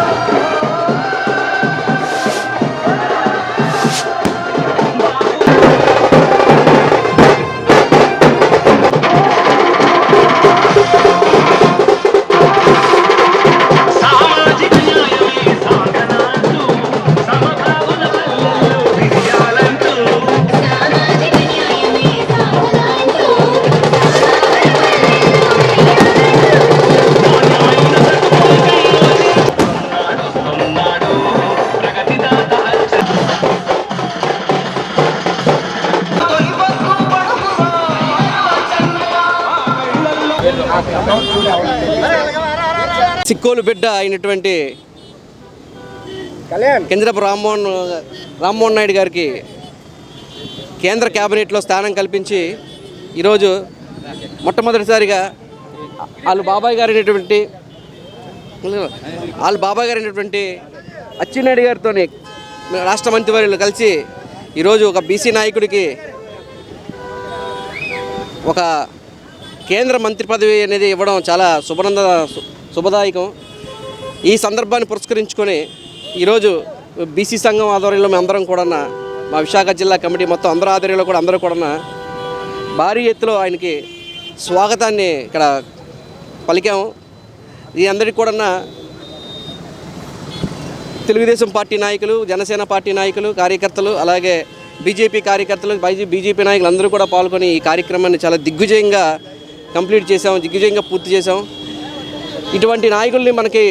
아 సిక్కోలు బిడ్డ అయినటువంటి కేంద్రపు రామ్మోహన్ రామ్మోహన్ నాయుడు గారికి కేంద్ర కేబినెట్లో స్థానం కల్పించి ఈరోజు మొట్టమొదటిసారిగా వాళ్ళ బాబాయ్ గారైనటువంటి వాళ్ళ బాబాయ్ గారైనటువంటి అచ్చెన్నాయుడు గారితో రాష్ట్ర మంత్రివర్యులు కలిసి ఈరోజు ఒక బీసీ నాయకుడికి ఒక కేంద్ర మంత్రి పదవి అనేది ఇవ్వడం చాలా శుభనంద శుభదాయకం. ఈ సందర్భాన్ని పురస్కరించుకొని ఈరోజు బీసీ సంఘం ఆధ్వర్యంలో మేము అందరం కూడా మా విశాఖ జిల్లా కమిటీ మొత్తం అందరూ ఆధ్వర్యంలో కూడా అందరూ కూడా భారీ ఎత్తులో ఆయనకి స్వాగతాన్ని ఇక్కడ పలికాము. ఈ అందరికీ కూడా తెలుగుదేశం పార్టీ నాయకులు జనసేన పార్టీ నాయకులు కార్యకర్తలు అలాగే బీజేపీ కార్యకర్తలు బీజేపీ నాయకులు అందరూ కూడా పాల్గొని ఈ కార్యక్రమాన్ని చాలా దిగ్విజయంగా కంప్లీట్ చేసాం దిగ్విజయంగా పూర్తి చేసాం ఇటువంటి నాయకుల్ని మనకి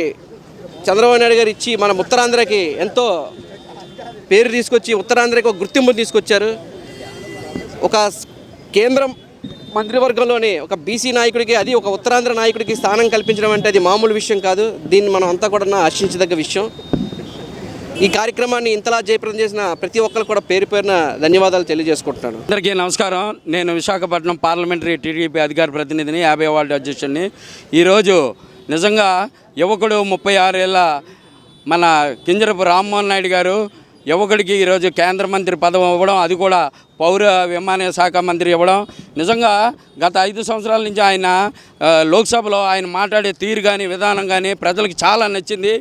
చంద్రబాబు నాయుడు గారు ఇచ్చి మన ఉత్తరాంధ్రకి ఎంతో పేరు తీసుకొచ్చి ఉత్తరాంధ్రకి ఒక గుర్తింపు తీసుకొచ్చారు. ఒక కేంద్రం మంత్రివర్గంలోనే ఒక బీసీ నాయకుడికి అది ఒక ఉత్తరాంధ్ర నాయకుడికి స్థానం కల్పించడం అంటే అది మామూలు విషయం కాదు. దీన్ని మనం అంతా కూడా ఆశించదగ్గ విషయం. ఈ కార్యక్రమాన్ని ఇంతలా జయప్రదం చేసిన ప్రతి ఒక్కరు కూడా పేరు పేరున ధన్యవాదాలు తెలియజేసుకుంటున్నాను. అందరికీ నమస్కారం. నేను విశాఖపట్నం పార్లమెంటరీ టీడీపీ అధికార ప్రతినిధిని యాభై వార్డు అధ్యక్షుడిని. ఈరోజు నిజంగా యువకుడు ముప్పై ఆరేళ్ళ మన కింజరపు రామ్మోహన్ నాయుడు గారు యువకుడికి ఈరోజు కేంద్ర మంత్రి పదవి ఇవ్వడం అది కూడా పౌర విమానయాన శాఖ మంత్రి ఇవ్వడం. నిజంగా గత ఐదు సంవత్సరాల నుంచి ఆయన లోక్సభలో ఆయన మాట్లాడే తీరు కానీ విధానం కానీ ప్రజలకు చాలా నచ్చింది.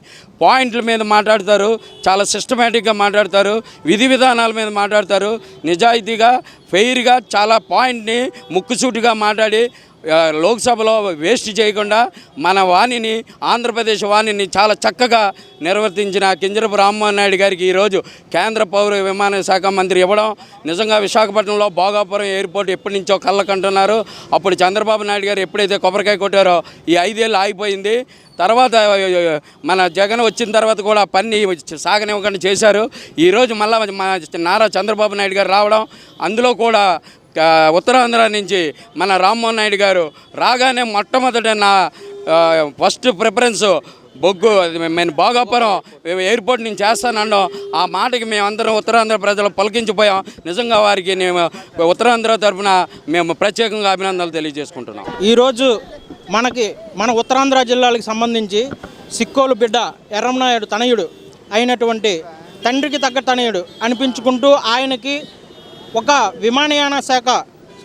పాయింట్ల మీద మాట్లాడతారు చాలా సిస్టమేటిక్గా మాట్లాడతారు విధి విధానాల మీద మాట్లాడతారు. నిజాయితీగా ఫెయిర్గా చాలా పాయింట్ని ముక్కుసూటిగా మాట్లాడి లోక్సభలో వేస్ట్ చేయకుండా మన వాణిని ఆంధ్రప్రదేశ్ వాణిని చాలా చక్కగా నిర్వర్తించిన కింజరపు రామ్మోహన్ నాయుడు గారికి ఈరోజు కేంద్ర పౌర విమాన శాఖ మంత్రి ఇవ్వడం. నిజంగా విశాఖపట్నంలో భోగాపురం ఎయిర్పోర్ట్ ఎప్పటి నుంచో కళ్ళకంటున్నారు. అప్పుడు చంద్రబాబు నాయుడు గారు ఎప్పుడైతే కొబ్బరికాయ కొట్టారో ఈ ఐదేళ్ళు ఆగిపోయింది. తర్వాత మన జగన్ వచ్చిన తర్వాత కూడా పని సాగనివ్వకుండా చేశారు. ఈరోజు మళ్ళీ మన నారా చంద్రబాబు నాయుడు గారు రావడం. అందులో కూడా ఉత్తరాంధ్ర నుంచి మన రామ్మోహన్ నాయుడు గారు రాగానే మొట్టమొదట నా ఫస్ట్ ప్రిఫరెన్స్ బొగ్గు మేము భోగాపురం ఎయిర్పోర్ట్ నుంచి చేస్తానన్నాం. ఆ మాటకి మేమందరం ఉత్తరాంధ్ర ప్రజలు పలికించిపోయాం. నిజంగా వారికి మేము ఉత్తరాంధ్ర తరఫున మేము ప్రత్యేకంగా అభినందనలు తెలియజేసుకుంటున్నాం. ఈరోజు మనకి మన ఉత్తరాంధ్ర జిల్లాలకు సంబంధించి సిక్కోలు బిడ్డ ఎర్రంనాయుడు తనయుడు అయినటువంటి తండ్రికి తగ్గ తనయుడు అనిపించుకుంటూ ఆయనకి ఒక విమానయాన శాఖ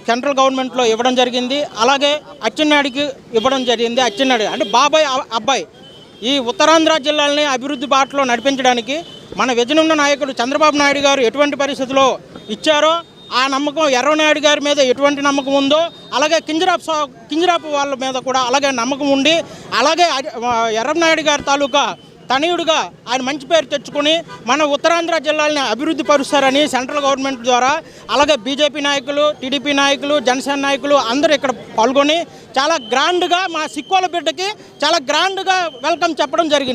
సెంట్రల్ గవర్నమెంట్లో ఇవ్వడం జరిగింది. అలాగే అచ్చెన్నాయుడికి ఇవ్వడం జరిగింది. అచ్చెన్నాయుడు అంటే బాబాయ్ అబ్బాయి. ఈ ఉత్తరాంధ్ర జిల్లాలని అభివృద్ధి బాటలో నడిపించడానికి మన విజయనున్న నాయకుడు చంద్రబాబు నాయుడు గారు ఎటువంటి పరిస్థితిలో ఇచ్చారో ఆ నమ్మకం ఎర్రనాయుడు గారి మీద ఎటువంటి నమ్మకం ఉందో అలాగే కింజరాపు సా- కింజరాపు వాళ్ళ మీద కూడా అలాగే నమ్మకం ఉండి అలాగే ఎర్రనాయుడు గారి తాలూకా తనయుడుగా ఆయన మంచి పేరు తెచ్చుకొని మన ఉత్తరాంధ్ర జిల్లాలని అభివృద్ధి పరుస్తారని సెంట్రల్ గవర్నమెంట్ ద్వారా అలాగే బీజేపీ నాయకులు టీడీపీ నాయకులు జనసేన నాయకులు అందరూ ఇక్కడ పాల్గొని చాలా గ్రాండ్గా మా సిక్కోల బిడ్డకి చాలా గ్రాండ్గా వెల్కమ్ చెప్పడం జరిగింది.